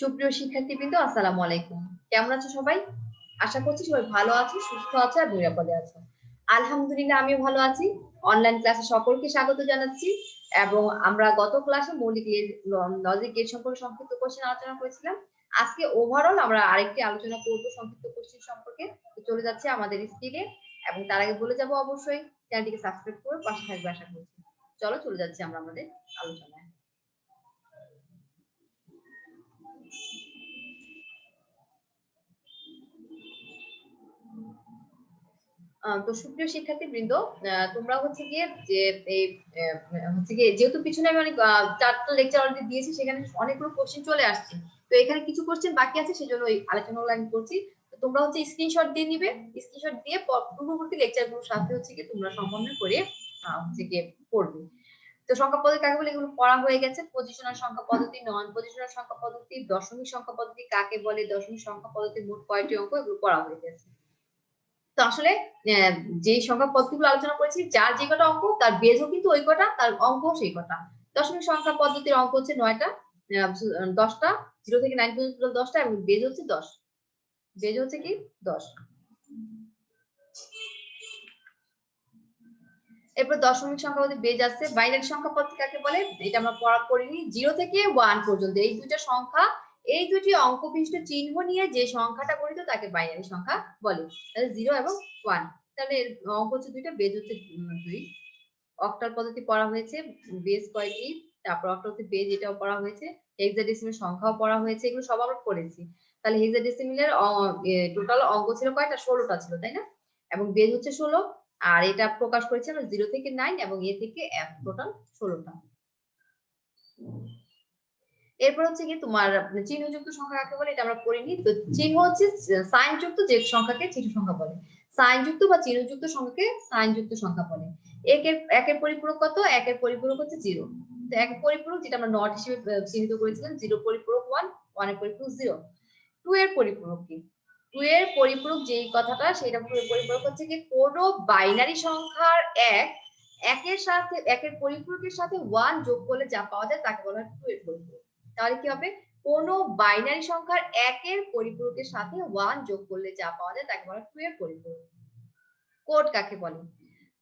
সুপ্রিয় শিক্ষার্থীবৃন্দ, আসসালামু আলাইকুম। কেমন আছো সবাই? আশা করছি সবাই ভালো আছো, সুস্থ আছো আর নিরাপদে আছো। আলহামদুলিল্লাহ, আমিও ভালো আছি। অনলাইন ক্লাসে সকলকে স্বাগত জানাচ্ছি এবং আমরা গত ক্লাসে মৌলিক লজিক গেট সম্পর্কে সংক্ষিপ্ত কোশ্চেন আলোচনা করেছিলাম। আজকে ওভারঅল আমরা আরেকটি আলোচনা করব সংক্ষিপ্ত কোশ্চেন সম্পর্কে। চলে যাচ্ছে আমাদের স্ক্রিনে এবং তার আগে বলে যাব অবশ্যই চ্যানেলটিকে সাবস্ক্রাইব করে পাশে থাকবে আশা করছি। চলো, চলে যাচ্ছি আমরা আমাদের আলোচনায়। তো সুপ্রিয় শিক্ষার্থী বৃন্দ তোমরা হচ্ছে গিয়ে যে এই হচ্ছে গিয়ে যেহেতু পিছনে আমি অনেক চারটা লেকচার অলরেডি দিয়েছি, সেখানে অনেকগুলো কোশ্চেন চলে আসছে। তো এখানে কিছু কোশ্চেন বাকি আছে, সেজন্য ওই আলোচনাগুলো আমি করছি। তো তোমরা হচ্ছে স্ক্রিনশট দিয়ে নিবে। স্ক্রিনশট দিয়ে পূর্ববর্তী লেকচারগুলোর সাথে হচ্ছে গিয়ে তোমরা সমন্বয় করে হচ্ছে গিয়ে পড়বে। তো সংখ্যা পদ্ধতি কাকে বলে? এগুলো পড়া হয়ে গেছে। পজিশনাল সংখ্যা পদ্ধতি নন পজিশনাল সংখ্যা পদ্ধতি, দশমিক সংখ্যা পদ্ধতি কাকে বলে? দশমিক সংখ্যা পদ্ধতি মোট কয়টি অঙ্ক? এগুলো পড়া হয়ে গেছে। তো আসলে যে সংখ্যা পদ্ধতিগুলো আলোচনা করেছি, যার যে কটা অঙ্ক, তার বেজও কিন্তু ওই কটা, তার অঙ্ক সেই কটা। দশমিক সংখ্যা পদ্ধতির অঙ্ক হচ্ছে নয়টা দশটা জিরো থেকে নাইন পর্যন্ত দশটা, এবং বেজ হচ্ছে দশ। বেজ হচ্ছে কি? দশ। এরপর দশমিক সংখ্যা পদ্ধতি বেজ আছে, বাইনারি সংখ্যা পদ্ধতি কাকে বলে? এটা আমরা পড়া করিনি জিরো থেকে ওয়ান পর্যন্ত। এই দুইটা সংখ্যা, এই দুটি অঙ্ক বিশিষ্ট চিহ্ন নিয়ে যে সংখ্যাটা গঠিত তাকে বাইনারি সংখ্যা বলে। তাহলে জিরো এবং ওয়ান তাহলে অঙ্ক হচ্ছে দুইটা, বেজ হচ্ছে দুই। অক্টাল পদ্ধতি পড়া হয়েছে, বেজ কয়টি? তারপর অক্টাল হচ্ছে বেজ এটাও পড়া হয়েছে হেক্সাডেসিমেল সংখ্যাও পড়া হয়েছে, এগুলো সব আমরা পড়েছি তাহলে হেক্সাডেসিমেলের টোটাল অঙ্ক ছিল কয়টা? ষোলোটা ছিল, তাই না? এবং বেজ হচ্ছে ষোলো আর এটা প্রকাশ করেছে আমরা জিরো থেকে নাইন এবং এ থেকে এক টোটাল ষোলোটা। এরপর হচ্ছে কি তোমার চিহ্নযুক্ত সংখ্যা কাকে বলে? এটা আমরা পড়িনি তো চিহ্ন হচ্ছে সাইনযুক্ত যে সংখ্যাকে চিহ্ন সংখ্যা বলে। সাইনযুক্ত বা চিহ্নযুক্ত সংখ্যাকে সাইনযুক্ত সংখ্যা বলে। একের একের পরিপূরক কত? একের পরিপূরক হচ্ছে জিরো তো একের পরিপূরক যেটা আমরা নট হিসেবে চিহ্নিত করেছিলাম জিরো পরিপূরক ওয়ান ওয়ানের পরিপূরক জিরো টু এর পরিপূরক কি? টু এর পরিপূরক যেই কথাটা সেটা পরিপূরক হচ্ছে কি কোনো বাইনারি সংখ্যার এক, একের সাথে, একের পরিপূরকের সাথে ওয়ান যোগ করলে যা পাওয়া যায় তাকে বলা হয় টু এর পরিপূরক। তাহলে কি হবে? কোন বাইনারি সংখ্যার একের পরিপূরকের সাথে ওয়ান যোগ করলে যা পাওয়া যায় তাকে বলা টু এর পরিপূরক। কোড কাকে বলে?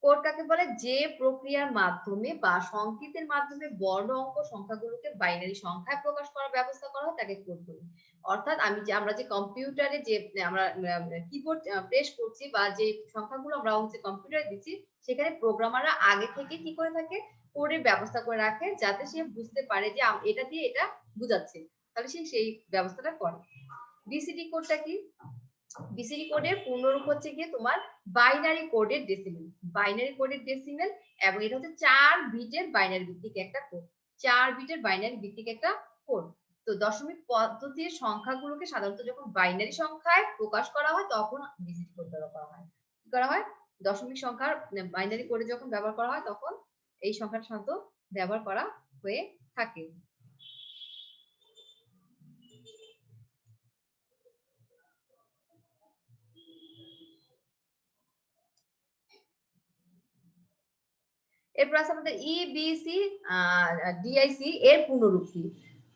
কোড কাকে বলে যে প্রক্রিয়ার মাধ্যমে বা সংকেতের মাধ্যমে বর্ণ অঙ্ক সংখ্যাগুলোকে বাইনারি সংখ্যায় প্রকাশ করার ব্যবস্থা করা হয়, তাকে কোড বলে। অর্থাৎ আমি যে, আমরা যে কম্পিউটারে যে, আমরা কিবোর্ড প্রেস করছি বা যে সংখ্যাগুলো আমরা হচ্ছে কম্পিউটারে দিচ্ছি, সেখানে প্রোগ্রামাররা আগে থেকে কি করে থাকে কোডের ব্যবস্থা করে রাখে, যাতে সে বুঝতে পারে যে এটা দিয়ে এটা বুঝাচ্ছে। তাহলে সে সেই ব্যবস্থাটা করে। বিসিডি কোডটা কি? বিসিডি কোডের পূর্ণরূপ হচ্ছে গিয়ে তোমার বাইনারি কোডের ডেসিমেল বাইনারি কোডের ডেসিমেল এবং এটা হচ্ছে চার বিটের বাইনারি ভিত্তিক একটা কোড চার বিটের বাইনারি ভিত্তিক একটা কোড তো দশমিক পদ্ধতির সংখ্যাগুলোকে সাধারণত যখন বাইনারি সংখ্যায় প্রকাশ করা হয়, তখন বিসিডি কোড ব্যবহার করা হয়। কি করা হয়? দশমিক সংখ্যার বাইনারি কোডে যখন ব্যবহার করা হয়, তখন এই সংখ্যাটা সাধারণত ব্যবহার করা হয়ে থাকে। এরপর আছে আমাদের ইবিসি ডিআইসি এর পূর্ণরূপ কি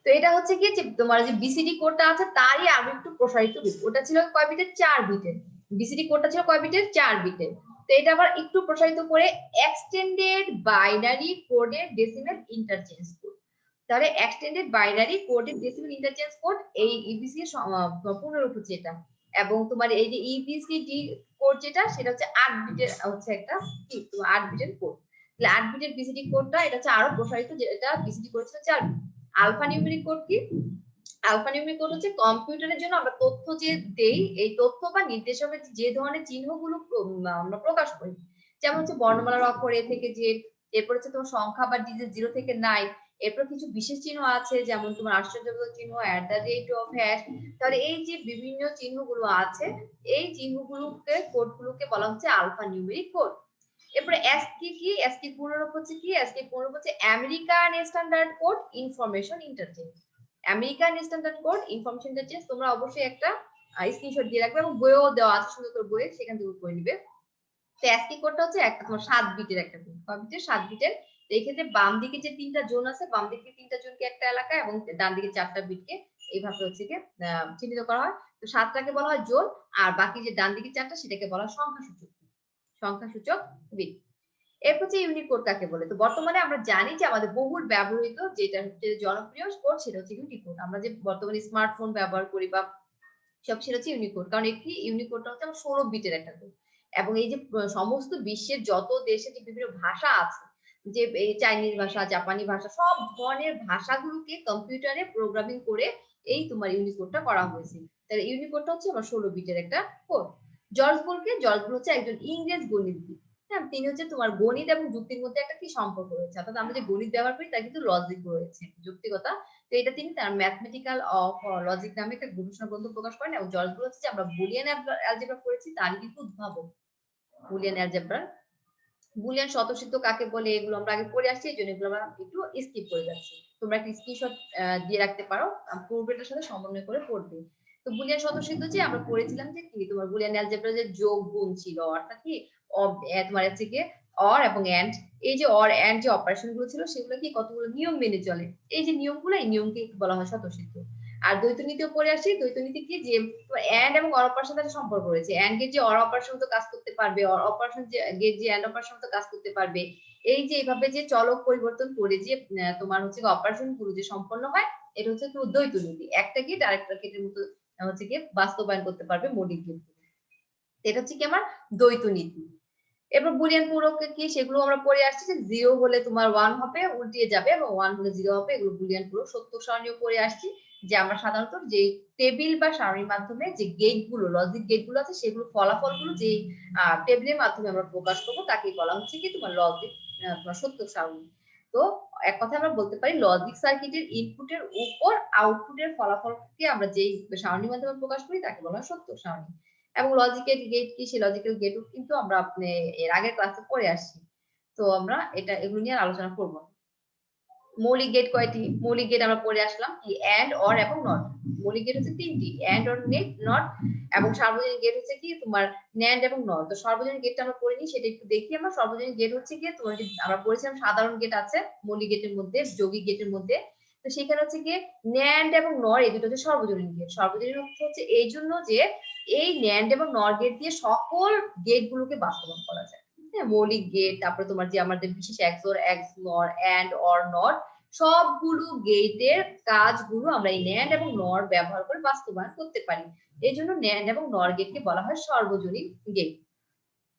তো এটা হচ্ছে কি তোমার যে বিসিডি কোডটা আছে, তারই আরও একটু প্রসারিত ওটা ছিল কয় বিটের? চার বিটের। বিসিডি কোডটা ছিল কয় বিটের? চার বিটের। তো এটা আবার একটু প্রসারিত করে এক্সটেন্ডেড বাইনারি কোডের ডেসিমেল ইন্টারচেঞ্জ কোড তাহলে এক্সটেন্ডেড বাইনারি কোডের ডেসিমেল ইন্টারচেঞ্জ কোড এই ইবিসি এর পূর্ণরূপ হচ্ছে এটা। এবং তোমার এই যে ইবিসি ডি কোড যেটা, সেটা হচ্ছে আট বিটের, হচ্ছে একটা আট বিটের কোড তাহলে আট বিটের বিসিডি কোডটা এটা হচ্ছে আরও প্রসারিত যেটা বিসিডি করেছিল চার আলফা নিউমেরিক কোড কি? আলফানিউমেরিক কোড হচ্ছে কম্পিউটারের জন্য আমরা তথ্য যে দেই, এই তথ্য বা নির্দেশকের যে ধরনের চিহ্নগুলো আমরা প্রকাশ করি। যেমন হচ্ছে বর্ণমালার অক্ষর এ থেকে যে এরপর হচ্ছে তোমার সংখ্যা বা ডিজিট জিরো থেকে নাইন এরপর কিছু বিশেষ চিহ্ন আছে, যেমন তোমার আশ্চর্যবোধক চিহ্ন at the rate of hash তাহলে এই যে বিভিন্ন চিহ্নগুলো আছে, এই চিহ্নগুলোকে কোডগুলোকে বলা হচ্ছে আলফা নিউমেরিক কোড এরপরে এসকি কি এসকি পূর্ণরূপ হচ্ছে কি? এসকি পূর্ণরূপ হচ্ছে American standard code information interchange American standard code information interchange তোমরা অবশ্যই একটা স্ক্রিনশট দিয়ে রাখবে এবং বইও দেওয়া আছে সুন্দর করে বইয়ে সেখান থেকে করে নিবে। তো অ্যাসকি কোডটা হচ্ছে একটা তোমার সাত বিটের একটা কোড কয় বিটের? সাত বিটের। তো এই ক্ষেত্রে বাম দিকে যে তিনটা জোন আছে বাম দিকে তিনটা জোনকে একটা এলাকা এবং ডান দিকে চারটা বিটকে এইভাবে হচ্ছে আহ, চিহ্নিত করা হয়। তো সাতটাকে বলা হয় জোন আর বাকি যে ডান দিকে চারটা সেটাকে বলা হয় সংখ্যাসূচক। সংখ্যাসূচক বিট এরপর হচ্ছে ইউনিকোড কাকে বলে? তো বর্তমানে আমরা জানি যে আমাদের বহুল ব্যবহৃত যেটা হচ্ছে জনপ্রিয় কোড সেটা হচ্ছে ইউনিকোড। আমরা যে বর্তমানে স্মার্টফোন ব্যবহার করি বা সব সেটা হচ্ছে ইউনিকোড। কারণ একটি ইউনিকোডটা হচ্ছে আমার ষোলো বিটের একটা কোড। এবং এই যে সমস্ত বিশ্বের যত দেশে যে বিভিন্ন ভাষা আছে, যে এই চাইনিজ ভাষা, জাপানি ভাষা, সব ধরনের ভাষাগুলোকে কম্পিউটারে প্রোগ্রামিং করে এই তোমার ইউনিকোডটা করা হয়েছে। তাহলে ইউনিকোডটা হচ্ছে আমার ষোলো বিটের একটা কোড। জর্জ বোলকে, জর্জ হচ্ছে একজন ইংরেজ গণিতবিদ। হ্যাঁ তিনি হচ্ছে তোমার গণিত এবং যুক্তির মধ্যে একটা কি সম্পর্ক রয়েছে? অর্থাৎ আমরা যে গণিত ব্যবহার করি, তার কিন্তু লজিক রয়েছে, যুক্তিকতা। তো এটা তিনি তার ম্যাথমেটিক্যাল অফ লজিক নামে একটা গবেষণা গ্রন্থ প্রকাশ করেন এবং জর্জ হচ্ছে যে আমরা বুলিয়ান অ্যালজেব্রা করেছি তারই কিন্তু উদ্ভাবক। বুলিয়ান অ্যালজেব্রার বুলিয়ান স্বতঃসিদ্ধ কাকে বলে? এগুলো আমরা আগে পড়ে আসছি, এই জন্য এগুলো আমরা একটু স্কিপ করে যাচ্ছি। তোমরা একটা স্ক্রিনশট দিয়ে রাখতে পারো পূর্বেটার সাথে সমন্বয় করে পড়বে। তো বুলিয়ান স্বতঃসিদ্ধ যে আমরা পড়েছিলাম যে কি তোমার বুলিয়ান অ্যালজেব্রা যে যোগ, গুণ ছিল অর্থাৎ কি? তোমার হচ্ছে কি অর এবং এন্ড এই যে অর এন্ড যে অপারেশনগুলো ছিল, সেগুলো কি কতগুলো? নিয়ম মেনে চলে। এই যে নিয়মগুলো, এই নিয়মকে বলা হয় স্বতঃসিদ্ধ আর দ্বৈত নীতিও পড়ে আসি। দ্বৈত নীতি কি? যে এন্ড এবং অর অপারেশন সাথে সম্পর্ক রয়েছে। গেট যে অর অপারেশন তো কাজ করতে পারবে অর অপারেশন যে গেট যে এন্ড অপারেশন তো কাজ করতে পারবে। এই যে এইভাবে যে চলক পরিবর্তন করে যে তোমার হচ্ছে অপারেশনগুলো যে সম্পন্ন হয়, এটা হচ্ছে দ্বৈত নীতি। একটা গেট আরেকটা গেটের মতো হচ্ছে কি বাস্তবায়ন করতে পারবে মৌলিক এটা হচ্ছে কি আমার দ্বৈত নীতি। এবার বুলিয়ান পূরককে কি, সেগুলো আমরা পড়ে আসছি যে জিরো হলে তোমার ওয়ান হবে, উল্টিয়ে যাবে এবং ওয়ান হলে জিরো হবে, এগুলো বুলিয়ান পূরক সত্য সারণীয় পড়ে আসছি যে আমরা সাধারণত যে টেবিল বা সারণীর মাধ্যমে যে গেটগুলো লজিক গেটগুলো আছে, সেগুলো ফলাফলগুলো যে টেবিলের মাধ্যমে আমরা প্রকাশ করব তাকে বলা হচ্ছে কি তোমার লজিক তোমার সত্য সারণী তো এক কথা আমরা বলতে পারি লজিক সার্কিটের ইনপুটের উপর আউটপুটের ফলাফলকে আমরা যেই সারণীর মাধ্যমে প্রকাশ করি, তাকে বলা হয় সত্য সারণী। এবং লজিক্যাল গেট কি? সেই লজিক্যাল গেটও কিন্তু আমরা আপনি এর আগের ক্লাসে পড়ে আসছি। তো আমরা এটা, এগুলো নিয়ে আলোচনা করব। মৌলিক গেট কয়টি? মৌলিক গেট আমরা পড়ে আসলাম কি এন্ড অর এবং নট মৌলিক গেট হচ্ছে তিনটি এন্ড অর নেট নট এবং সার্বজনীন গেট হচ্ছে কি তোমার ন্যান্ড এবং নট তো সর্বজনীন গেটটা আমরা পড়িনি সেটা একটু দেখি আমরা। সর্বজনীন গেট হচ্ছে কি তোমার আমরা পড়েছিলাম সাধারণ গেট আছে, মৌলিক গেটের মধ্যে, যৌগিক গেটের মধ্যে। তো সেখানে হচ্ছে কি ন্যান্ড এবং নর এই দুটো হচ্ছে সর্বজনীন গেট সর্বজনীন অর্থ হচ্ছে এই জন্য যে এই ন্যান্ড এবং নর গেট দিয়ে সকল গেট গুলোকে বাস্তবায়ন করা যায়। হ্যাঁ মৌলিক গেট তারপরে তোমার যে আমাদের বিশেষ xor xnor and or not সবগুলো গেটের কাজগুলো আমরা এই ন্যান্ড এবং নর ব্যবহার করে বাস্তবায়ন করতে পারি। এই জন্য ন্যান্ড এবং নর গেটকে বলা হয় সর্বজনীন গেট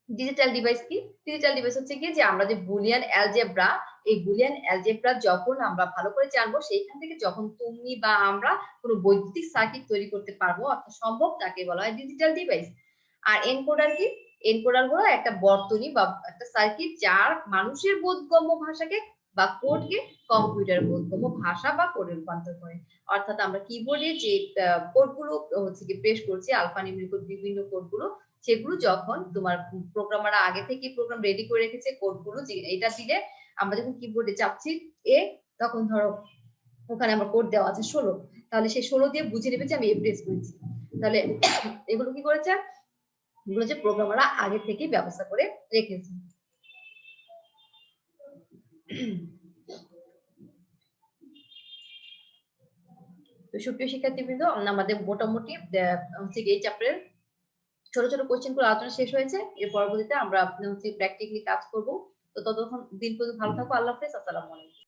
ডিজিটাল ডিভাইস কি? ডিজিটাল ডিভাইস হচ্ছে কি যে আমরা যে বুলিয়ান অ্যালজেব্রা এই বুলিয়ান অ্যালজেব্রা যখন আমরা ভালো করে জানব, সেইখান থেকে যখন তুমি বা আমরা কোনো বৈদ্যুতিক সার্কিট তৈরি করতে পারব, অর্থাৎ সম্ভব তাকে বলা হয় ডিজিটাল ডিভাইস আর এনকোডার কি? এনকোডার হলো একটা বর্তনী বা একটা সার্কিট যার মানুষের বোধগম্য ভাষাকে বা কোডকে কম্পিউটার বোধগম্য ভাষা বা কোডে রূপান্তর করে। অর্থাৎ আমরা কিবোর্ডে যে কোডগুলো হচ্ছে কি প্রেস করছি আলফা নিউমেরিক বিভিন্ন কোডগুলো সেগুলো যখন তোমার প্রোগ্রামাররা আগে থেকে প্রোগ্রাম রেডি করে রেখেছে কোডগুলো এটা দিলে আমরা যখন কিবোর্ডে চাপছি এ তখন ধরো ওখানে আমার কোড দেওয়া আছে ষোলো। তাহলে সেই ষোলো দিয়ে বুঝে নেবে যে আমি এ প্রেস করেছি। তাহলে এগুলো কি করেছে? এগুলো যে প্রোগ্রামাররা আগে থেকেই ব্যবস্থা করে রেখেছে। সুপ্রিয় শিক্ষার্থীবৃন্দ, আমাদের মোটামুটি হচ্ছে এই চ্যাপ্টারের ছোট ছোট কোশ্চেনগুলো আলোচনা শেষ হয়েছে। এর পরবর্তীতে আমরা, হচ্ছে প্র্যাকটিক্যালি কাজ করব। তো ততক্ষণ দিন পর্যন্ত ভালো থাকো। আল্লাহ হাফেজ। আসসালামু আলাইকুম।